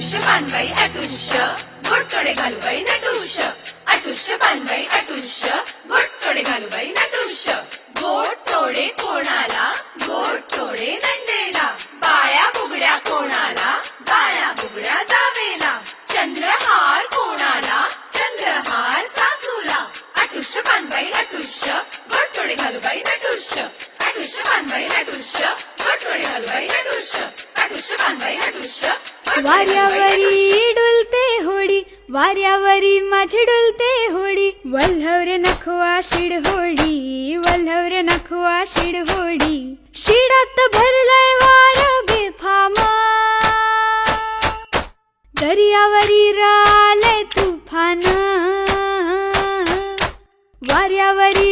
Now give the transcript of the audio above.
अटुष्य पानबाई अटुष्य. घोटतोडे घालूबाई नटुष्य. अटुष्य पानबाई अटुष्य. घोटतोडे घालूबाई नटुष्य. वाऱ्यावरी डुलते होडी वाऱ्यावरी माझी डुलते होडी. वल्हवरे नखवा शिड होडी वल्हवरे नखवा शिड होडी. शिडात भरलंय वार बेफामा. दर्यावरी रालय तुफान. वाऱ्यावरी